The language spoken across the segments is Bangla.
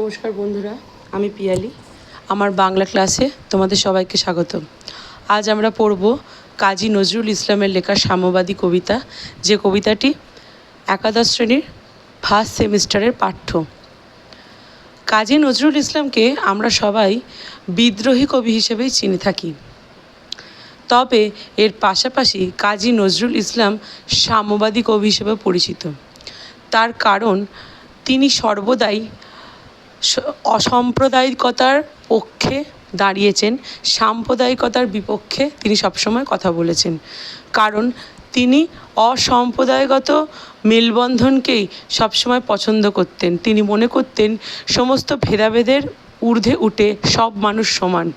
নমস্কার বন্ধুরা, আমি পিয়ালি। আমার বাংলা ক্লাসে তোমাদের সবাইকে স্বাগত আজ আমরা পড়ব কাজী নজরুল ইসলামের লেখা সাম্যবাদী কবিতা। যে কবিতাটি একাদশ শ্রেণির ফার্স্ট সেমিস্টারের পাঠ্য। কাজী নজরুল ইসলামকে আমরা সবাই বিদ্রোহী কবি হিসেবেই চিনে থাকি। তবে এর পাশাপাশি কাজী নজরুল ইসলাম সাম্যবাদী কবি হিসেবে পরিচিত। তার কারণ তিনি সর্বদাই অসাম্প্রদায়িকতার পক্ষে দাঁড়িয়েছেন, সাম্প্রদায়িকতার বিপক্ষে তিনি সবসময় কথা বলেছেন। কারণ তিনি অসাম্প্রদায়গত মেলবন্ধনকেই সবসময় পছন্দ করতেন। তিনি মনে করতেন, সমস্ত ভেদাভেদের ঊর্ধ্বে উঠে সব মানুষ সমান।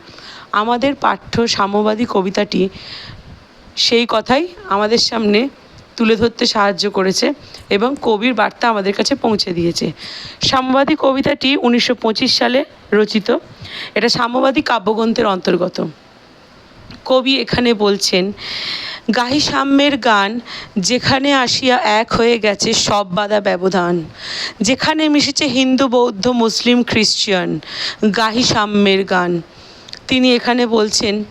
আমাদের পাঠ্য সাম্যবাদী কবিতাটি সেই কথাই আমাদের সামনে তুলে ধরতে সাহায্য করেছে এবং কবির বার্তা আমাদের কাছে পৌঁছে দিয়েছে। সাম্যবাদী কবিতাটি উনিশশো পঁচিশ সালে রচিত। এটা সাম্যবাদী কাব্যগ্রন্থের অন্তর্গত। কবি এখানে বলছেন, গাহি সাম্যের গান, যেখানে আসিয়া এক হয়ে গেছে সব বাধা ব্যবধান। যেখানে মিশেছে হিন্দু, বৌদ্ধ, মুসলিম, খ্রিস্টান, গাহি সাম্যের গান। তিনি এখানে বলছেন,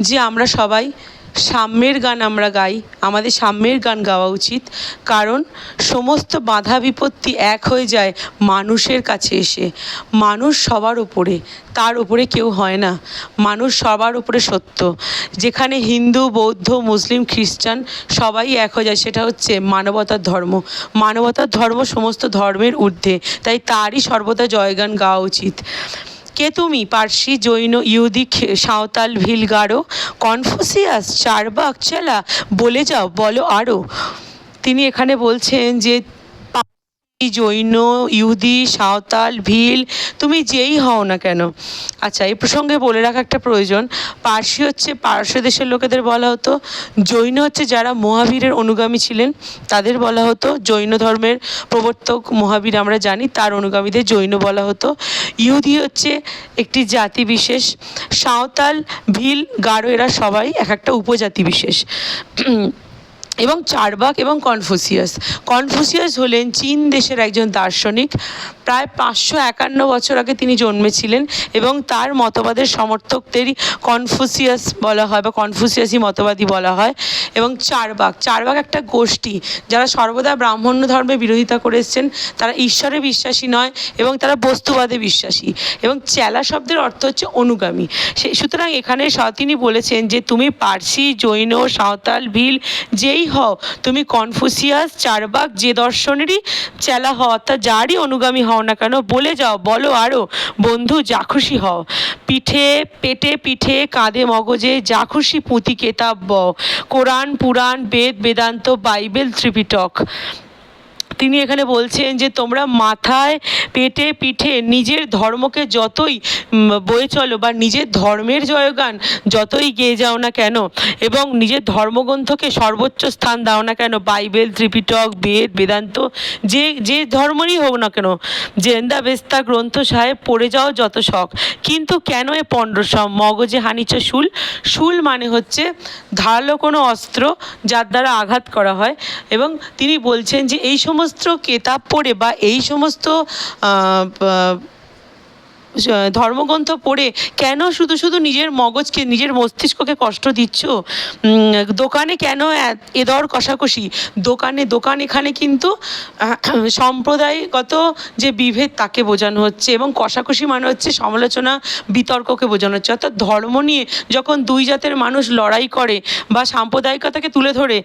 যে আমরা সবাই সাম্যের গান আমরা গাই। আমাদের সাম্যের গান গাওয়া উচিত। কারণ সমস্ত বাধা বিপত্তি এক হয়ে যায় মানুষের কাছে এসে। মানুষ সবার উপরে, তার উপরে কেউ হয় না। মানুষ সবার উপরে সত্য। যেখানে হিন্দু, বৌদ্ধ, মুসলিম, খ্রিস্টান সবাই এক হয়ে যায়, সেটা হচ্ছে মানবতার ধর্ম। মানবতার ধর্ম সমস্ত ধর্মের ঊর্ধ্বে, তাই তারই সর্বদা জয়গান গাওয়া উচিত। কে তুমি? পার্সি, জৈন ইহুদি সাঁওতাল ভিল গারো কনফুসিয়াস, চারবাক, চেলা, বলে যাও, বলো আরও তিনি এখানে বলছেন যে জৈন, ইহুদি, সাঁওতাল, ভিল, তুমি যেই হও না কেন? আচ্ছা এই প্রসঙ্গে বলে রাখা একটা প্রয়োজন। পার্সি হচ্ছে পার্শ্ব দেশের লোকেদের বলা হতো। জৈন হচ্ছে যারা মহাবীরের অনুগামী ছিলেন, তাদের বলা হতো। জৈন ধর্মের প্রবর্তক মহাবীর আমরা জানি, তার অনুগামীদের জৈন বলা হতো। ইহুদি হচ্ছে একটি জাতি বিশেষ, সাঁওতাল, ভিল, গারো এরা সবাই এক একটা উপজাতি বিশেষ। এবং চারবাক এবং কনফুসিয়াস। কনফুসিয়াস হলেন চীন দেশের একজন দার্শনিক। প্রায় পাঁচশো একান্ন বছর আগে তিনি জন্মেছিলেন এবং তার মতবাদের সমর্থকদেরই কনফুসিয়াস বলা হয় বা কনফুসিয়াসই মতবাদী বলা হয় এবং চারবাক। চারবাক একটা গোষ্ঠী। যারা সর্বদা ব্রাহ্মণ্য ধর্মের বিরোধিতা করে এসছেন, তারা ঈশ্বরে বিশ্বাসী নয় এবং তারা বস্তুবাদে বিশ্বাসী। এবং চেলা শব্দের অর্থ হচ্ছে অনুগামী। সে সুতরাং এখানে তিনি বলেছেন যে, তুমি পার্সি, জৈন, সাঁওতাল, ভিল, যেই হও। তুমি কনফুসিয়াস, চারবাক, যে দর্শনেরই চেলা হও, অর্থাৎ যারই অনুগামী হও না কেন, বলে যাও, বলো আরও বন্ধু, যা খুশি হও। পিঠে, পেটে পিঠে, কাঁধে মগজে, যা খুশি পুঁতি কেতাব। কোরআন, পুরাণ, বেদ, বেদান্ত, বাইবেল, ত্রিপিটক। তিনি এখানে বলছেন যে তোমরা মাথায়, পেটে, পিঠে নিজের ধর্মকে যতই বয়ে চলো বা নিজের ধর্মের জয়গান যতই গেয়ে যাও না কেন এবং নিজের ধর্মগ্রন্থকে সর্বোচ্চ স্থান দাও না কেন, বাইবেল, ত্রিপিটক, বেদ, বেদান্ত, যে যে ধর্মেরই হোক না কেন, জেন্দা, বেস্তা, গ্রন্থ সাহেব পড়ে যাও যত শখ। কিন্তু কেন এ পণ্ডসম মগজে হানিচ শুল? শুল মানে হচ্ছে ধারালো কোনো অস্ত্র যার দ্বারা আঘাত করা হয় এবং তিনি বলছেন যে এই সমস্ত কেতাব পড়ে বা এই সমস্ত ধর্মগ্রন্থ পড়ে কেন শুধু শুধু নিজের মগজকে, নিজের মস্তিষ্ককে কষ্ট দিচ্ছ? দোকানে কেন এ- এ দর কষাকষি? দোকানে, দোকান এখানে কিন্তু সম্প্রদায়গত যে বিভেদ তাকে বোঝানো হচ্ছে এবং কষাকষি মানে হচ্ছে সমালোচনা, বিতর্ককে বোঝানো হচ্ছে। অর্থাৎ ধর্ম নিয়ে যখন দুই জাতের মানুষ লড়াই করে বা সাম্প্রদায়িকতাকে তুলে ধরে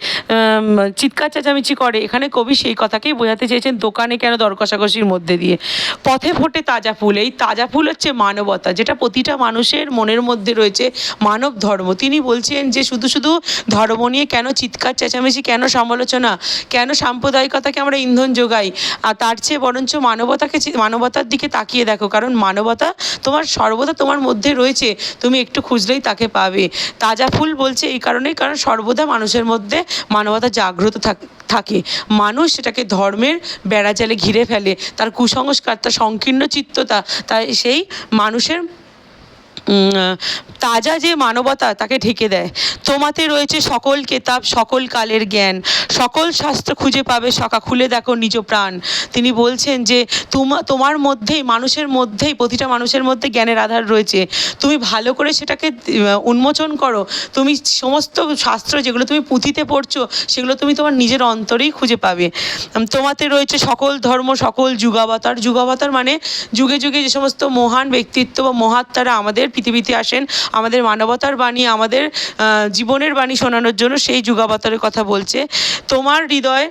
চিৎকার চেঁচামেচি করে, এখানে কবি সেই কথাকেই বোঝাতে চেয়েছেন, দোকানে কেন দর কষাকষির মধ্যে দিয়ে? পথে ফোটে তাজা ফুল। এই তাজা ফুল হচ্ছে মানবতা, যেটা প্রতিটা মানুষের মনের মধ্যে রয়েছে মানব ধর্ম। তিনি বলছেন যে শুধু শুধু ধর্ম নিয়ে কেন চিৎকার, চেঁচামেচি, কেন সমালোচনা, কেন সাম্প্রদায়িকতাকে আমরা ইন্ধন যোগাই, আর তার চেয়ে বরঞ্চ মানবতাকে মানবতার দিকে তাকিয়ে দেখো। কারণ মানবতা তোমার সর্বদা তোমার মধ্যে রয়েছে, তুমি একটু খুঁজলেই তাকে পাবে। তাজা ফুল বলছে এই কারণেই, কারণ সর্বদা মানুষের মধ্যে মানবতা জাগ্রত থাক- থাকে। মানুষ সেটাকে ধর্মের বেড়াজালে ঘিরে ফেলে। তার কুসংস্কার, তার সংকীর্ণ চিত্ততা, তাই সেই মানুষের তাজা যে মানবতা তাকে ঢেকে দেয়। তোমাতে রয়েছে সকল কেতাব, সকল কালের জ্ঞান, সকল শাস্ত্র খুঁজে পাবে সকা খুলে দেখো নিজ প্রাণ। তিনি বলছেন যে, তোমা তোমার মধ্যেই, মানুষের মধ্যেই, প্রতিটা মানুষের মধ্যে জ্ঞানের আধার রয়েছে। তুমি ভালো করে সেটাকে উন্মোচন করো। তুমি সমস্ত শাস্ত্র যেগুলো তুমি পুঁথিতে পড়ছো, সেগুলো তুমি তোমার নিজের অন্তরেই খুঁজে পাবে। তোমাতে রয়েছে সকল ধর্ম, সকল যুগাবতার। যুগাবতার মানে যুগে যুগে যে সমস্ত মহান ব্যক্তিত্ব বা মহাত্মারা আমাদের পৃথিবীতে আসেন, আমাদের মানবতার বাণী, আমাদের জীবনের বাণী শোনানোর জন্য সেই যুগাবতারের কথা বলছে। তোমার হৃদয়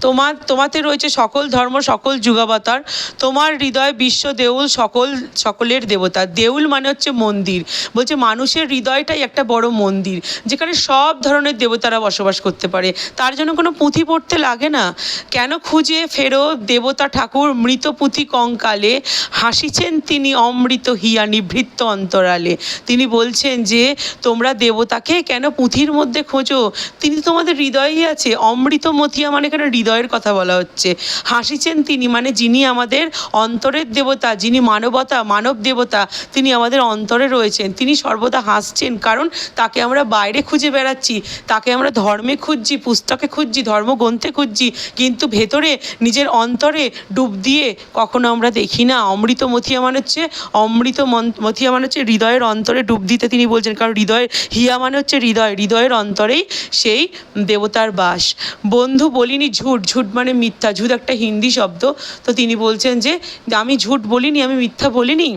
তোমার, তোমাতে রয়েছে সকল ধর্ম, সকল যুগাবতার। তোমার হৃদয় বিশ্ব দেউল সকল, সকলের দেবতা। দেউল মানে হচ্ছে মন্দির। বলছে মানুষের হৃদয়টাই একটা বড় মন্দির, যেখানে সব ধরনের দেবতারা বসবাস করতে পারে। তার জন্য কোনো পুঁথি পড়তে লাগে না। কেন খুঁজে ফেরো দেবতা ঠাকুর মৃত পুঁথি কঙ্কালে, হাসিছেন তিনি অমৃত হিয়া নিভৃত্ত অন্তরালে। তিনি বলছেন যে, তোমরা দেবতাকে কেন পুঁথির মধ্যে খোঁজো? তিনি তোমাদের হৃদয়েই আছে। অমৃত মথিয়া মানে কেন এখানে হৃদয়ের কথা বলা হচ্ছে। হাসিছেন তিনি মানে যিনি আমাদের অন্তরের দেবতা, যিনি মানবতা, মানব দেবতা, তিনি আমাদের অন্তরে রয়েছেন। তিনি সর্বদা হাসছেন, কারণ তাকে আমরা বাইরে খুঁজে বেড়াচ্ছি, তাকে আমরা ধর্মে খুঁজছি, পুস্তকে খুঁজছি, ধর্মগ্রন্থে খুঁজছি, কিন্তু ভেতরে নিজের অন্তরে ডুব দিয়ে কখনো আমরা দেখি না। অমৃত মথিয়া মানে হচ্ছে, অমৃত মথিয়া মানে হচ্ছে হৃদয়ের অন্তরে ডুব দিতে তিনি বলছেন, কারণ হৃদয়ের হিয়া মানে হচ্ছে হৃদয়, হৃদয়ের অন্তরেই সেই দেবতার বাস। বন্ধু বলিনি ঝুট ঝুট ঝুট মানে মিথ্যা। ঝুট একটা হিন্দি শব্দ। তো তিনি বলছেন যে, আমি ঝুট বলিনি, আমি মিথ্যা বলিনি।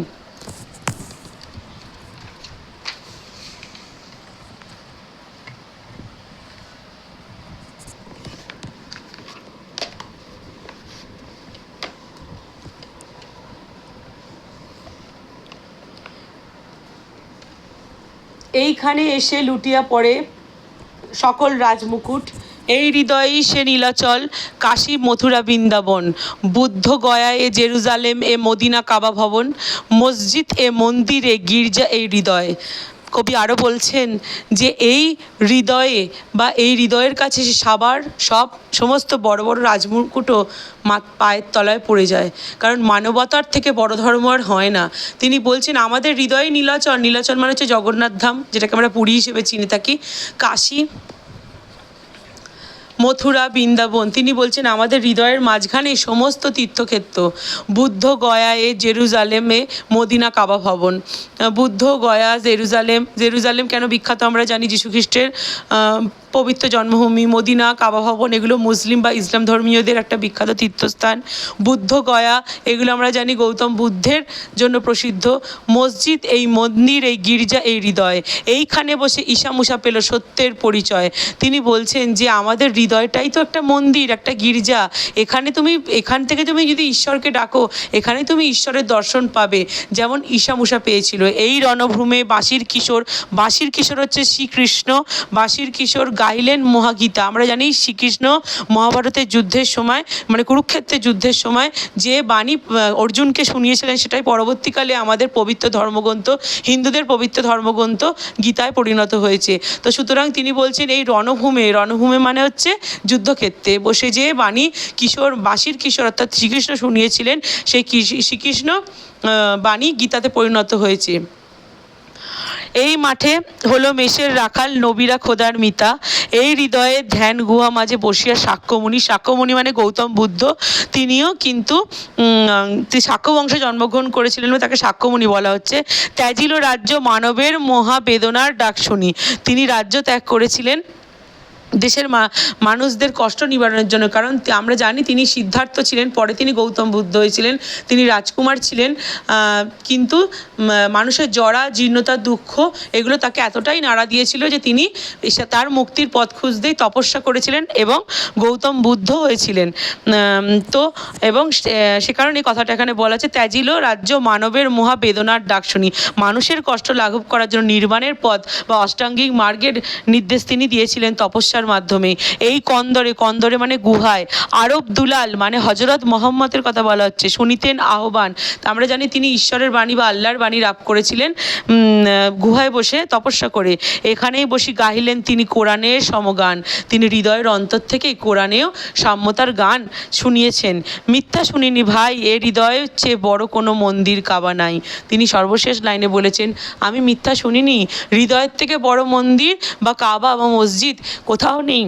এইখানে এসে লুটিয়া পড়ে সকল রাজমুকুট। এই হৃদয়েই সে নীলাচল, কাশী, মথুরা, বৃন্দাবন। বুদ্ধ গয়া এ জেরুজালেম, এ মদিনা কাবা ভবন, মসজিদ, এ মন্দিরে গির্জা, এই হৃদয়। কবি আরও বলছেন যে এই হৃদয়ে বা এই হৃদয়ের কাছে সে সাবার সব সমস্ত বড় বড় রাজমুকুটও মা পায়ের তলায় পড়ে যায়। কারণ মানবতার থেকে বড় ধর্ম আর হয় না। তিনি বলছেন, আমাদের হৃদয়ে নীলাচল। নীলাচল মানে হচ্ছে জগন্নাথ ধাম, যেটাকে আমরা পুরী হিসেবে চিনে থাকি। কাশী মথুরা বৃন্দাবন। তিনি বলছেন আমাদের হৃদয়ের মাঝখানে সমস্ত তীর্থক্ষেত্র বুদ্ধ গয়া এ জেরুজালেমে মদিনা কাবা ভবন বুদ্ধ গয়া জেরুজালেম জেরুজালেম কেন বিখ্যাত? আমরা জানি যীশু খ্রিস্টের আহ, পবিত্র জন্মভূমি, মদিনা, কাবা ভবন, এগুলো মুসলিম বা ইসলাম ধর্মীয়দের একটা বিখ্যাত তীর্থস্থান। বুদ্ধ গয়া, এগুলো আমরা জানি গৌতম বুদ্ধের জন্য প্রসিদ্ধ। মসজিদ, এই মন্দির, এই গির্জা, এই হৃদয়। এইখানে বসে ঈশা মুসা পেল সত্যের পরিচয়। তিনি বলছেন যে, আমাদের হৃদয়টাই তো একটা মন্দির, একটা গির্জা। এখানে তুমি, এখান থেকে তুমি যদি ঈশ্বরকে ডাকো, এখানে তুমি ঈশ্বরের দর্শন পাবে। যেমন ঈশা মুসা পেয়েছিল। এই রণভূমে বাঁশির কিশোর বাঁশির কিশোর হচ্ছে শ্রীকৃষ্ণ, বাঁশির কিশোর গাইলেন মহাগীতা। আমরা জানি শ্রীকৃষ্ণ মহাভারতের যুদ্ধের সময় মানে কুরুক্ষেত্রের যুদ্ধের সময় যে বাণী অর্জুনকে শুনিয়েছিলেন সেটাই পরবর্তীকালে আমাদের পবিত্র ধর্মগ্রন্থ, হিন্দুদের পবিত্র ধর্মগ্রন্থ গীতায় পরিণত হয়েছে। তো সুতরাং তিনি বলছেন, এই রণভূমে রণভূমে মানে হচ্ছে যুদ্ধক্ষেত্রে বসে যে বাণী কিশোর, বাঁশির কিশোর অর্থাৎ শ্রীকৃষ্ণ শুনিয়েছিলেন, সেই শ্রীকৃষ্ণ বাণী গীতাতে পরিণত হয়েছে। এই মাঠে হলো মেষের রাখাল, নবীরা খোদার মিতা। এই হৃদয়ে ধ্যান গুহা মাঝে বসিয়া সাক্ষ্যমণি। সাক্ষ্যমণি মানে গৌতম বুদ্ধ। তিনিও কিন্তু সাক্ষ্য বংশে জন্মগ্রহণ করেছিলেন তাকে সাক্ষ্যমণি বলা হচ্ছে। ত্যাজিল রাজ্য মানবের মহাবেদনার ডাক শুনি। তিনি রাজ্য ত্যাগ করেছিলেন। দেশের মা, মানুষদের কষ্ট নিবারণের জন্য। কারণ আমরা জানি তিনি সিদ্ধার্থ ছিলেন, পরে তিনি গৌতম বুদ্ধ হয়েছিলেন তিনি রাজকুমার ছিলেন কিন্তু মানুষের জরা, জীর্ণতা, দুঃখ, এগুলো তাকে এতটাই নাড়া দিয়েছিল যে তিনি তার মুক্তির পথ খুঁজতেই তপস্যা করেছিলেন এবং গৌতম বুদ্ধ হয়েছিলেন তো, এবং সে কারণে এই কথাটা এখানে বলা আছে, ত্যাজিল রাজ্য মানবের মহা বেদনার ডাক শুনি মানুষের কষ্ট লাঘব করার জন্য নির্মাণের পথ বা অষ্টাঙ্গিক মার্গের নির্দেশ তিনি দিয়েছিলেন, তপস্যার চর্চার মাধ্যমে, এই কন্দরে কন্দরে মানে গুহায়, আরব দুলাল মানে হজরত মোহাম্মদের কথা বলা হচ্ছে, শুনিতেন আহ্বান। আমরা জানি তিনি ঈশ্বরের বাণী বা আল্লাহর বাণী লাভ করেছিলেন গুহায় বসে তপস্যা করে। এখানেই বসে গাহিলেন তিনি কোরআনের সমগান। তিনি হৃদয়ের অন্তর থেকে কোরআনেও সাম্যতার গান শুনিয়েছেন। মিথ্যা শুনিনি ভাই, এ হৃদয়ের চেয়ে বড় কোনো মন্দির কাবা নাই। তিনি সর্বশেষ লাইনে বলেছেন, আমি মিথ্যা শুনিনি, হৃদয়ের থেকে বড় মন্দির বা কাবা বা মসজিদ কোথাও নেই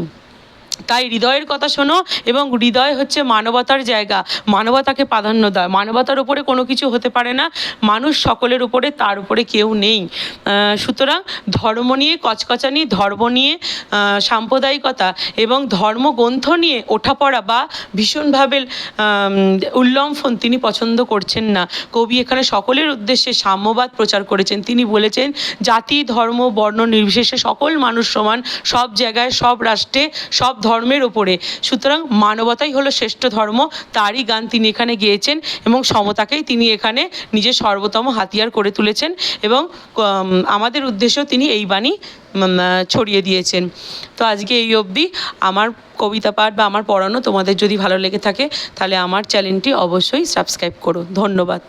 তাই হৃদয়ের কথা শোনো এবং হৃদয় হচ্ছে মানবতার জায়গা। মানবতাকে প্রাধান্য দেয় মানবতার উপরে কোনো কিছু হতে পারে না। মানুষ সকলের উপরে, তার উপরে কেউ নেই। সুতরাং ধর্ম নিয়ে, কচকচানি, ধর্ম নিয়ে সাম্প্রদায়িকতা এবং ধর্মগ্রন্থ নিয়ে ওঠাপড়া বা ভীষণভাবে উল্লম্ফন তিনি পছন্দ করছেন না। কবি এখানে সকলের উদ্দেশ্যে সাম্যবাদ প্রচার করেছেন। তিনি বলেছেন, জাতি, ধর্ম, বর্ণ নির্বিশেষে সকল মানুষ সমান, সব জায়গায়, সব রাষ্ট্রে, সব ধর্মের ওপরে সুতরাং মানবতাই হলো শ্রেষ্ঠ ধর্ম, তারই গান তিনি এখানে গেয়েছেন এবং সমতাকেই তিনি এখানে নিজের সর্বোত্তম হাতিয়ার করে তুলেছেন এবং আমাদের উদ্দেশ্যেও তিনি এই বাণী ছড়িয়ে দিয়েছেন। তো আজকে এই অবধি আমার কবিতা পাঠ বা আমার পড়ানো তোমাদের যদি ভালো লেগে থাকে, তাহলে আমার চ্যানেলটি অবশ্যই সাবস্ক্রাইব করো। ধন্যবাদ।